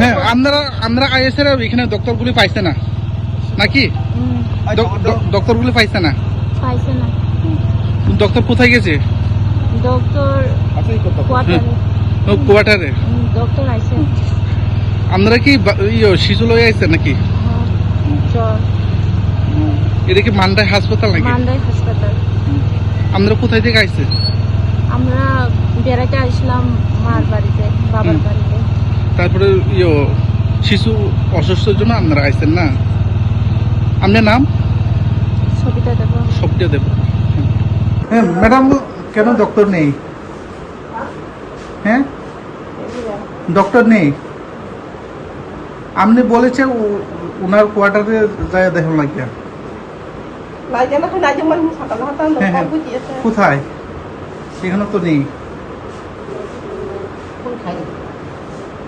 হ্যাঁ আপনারা আপনারা আইএসের এখানে ডক্টরগুলি পাইছে না? নাকি? ডক্টরগুলি পাইছে না? পাইছে না। ডক্টর কোথায় গেছে? ডক্টর কোয়ার্টারে। ও কোয়ার্টারে। হুম, ডক্টর আইছে। আপনারা কি ইয়ে, শিশু লয়ে আইছে নাকি? হ্যাঁ, এটা কি মান্দায় হাসপাতাল নাকি? মান্দাই হাসপাতাল। আপনারা কোথায় থেকে আইছে? আমরা বেড়াতে আসলাম মার বাড়িতে বাবার হুম। বাড়িতে তারপরে ইয়ে শিশু অসুস্থর জন্য আপনারা আইছেন না? আপনার নাম? সবিতা দেব। হ্যাঁ ম্যাডাম কেন ডক্টর নেই? হ্যাঁ? ডক্টর নেই? আপনি বলেছে ওনার কোয়ার্টারে যায় দেখুন লাগিয়া। হ্যাঁ, হ্যাঁ। কোথায়? সেখানে তো নেই।